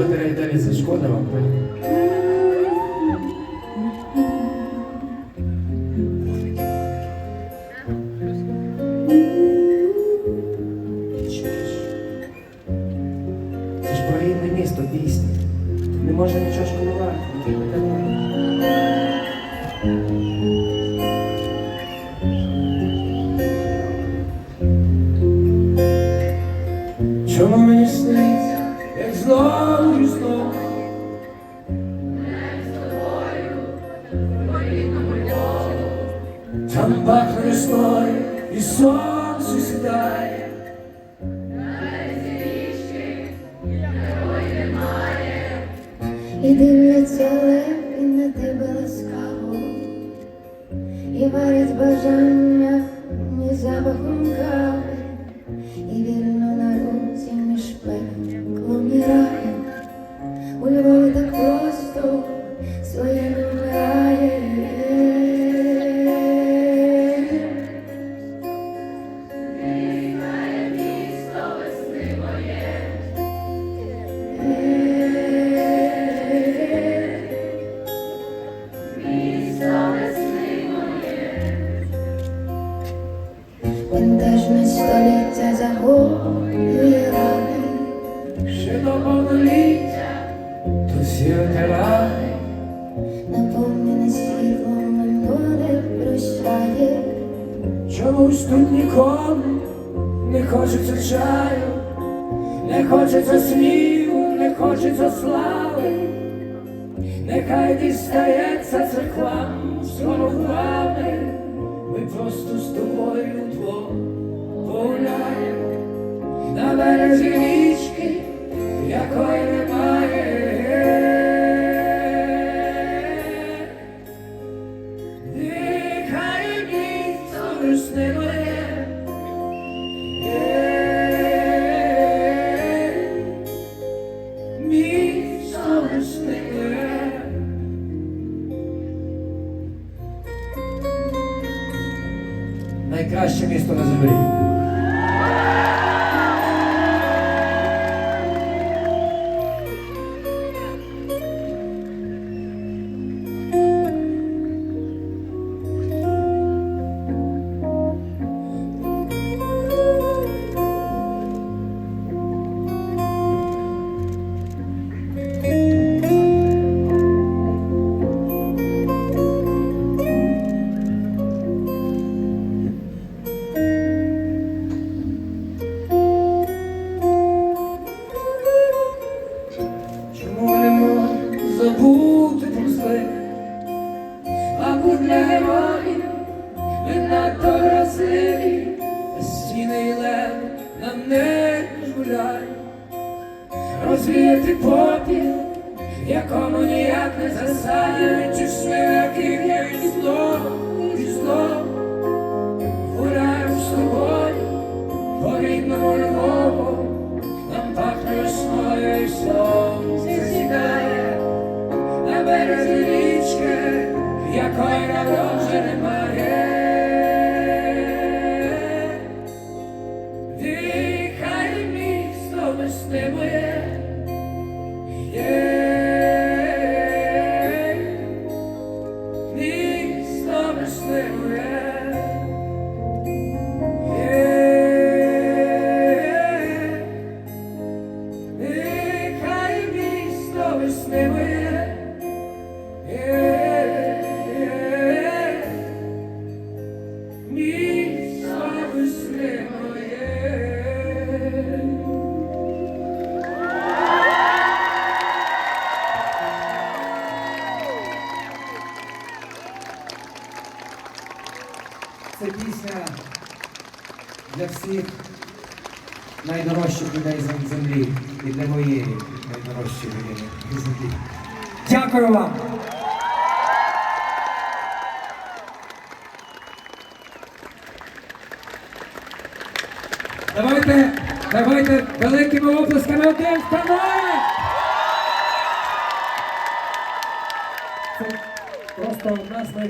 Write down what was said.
буде вам. Це ж про місто пісня. Не може нічого шкодувати. Там пахне весною і сонце сідає. І дивляться лепі на тебе ласкаво, і варять бажання Вінтажне століття загоює рани. Ще до повноліття, то сірка рай. Наповнене світлом минуле прощає, Чомусь тут нікому не хочеться чаю, не хочеться снігу, не хочеться слави, нехай дістається церквам з головами, ми просто на березі річки, якої немає. Дихай місто весни моє, місто весни моє. Найкраще місто на землі. Розвіяти попіл, якому ніяк не засадять, чи яких є і зло, і зло. Гуляю з тобою, по рідному Львову, нам пахне весною і сонце сідає на березі річки, якої на Yeah. Це пісня для всіх найдорожчих людей зем- землі і для моєї найдорожчої людини землі. Дякую вам! Давайте, давайте великими оплесками один! Це просто у нас на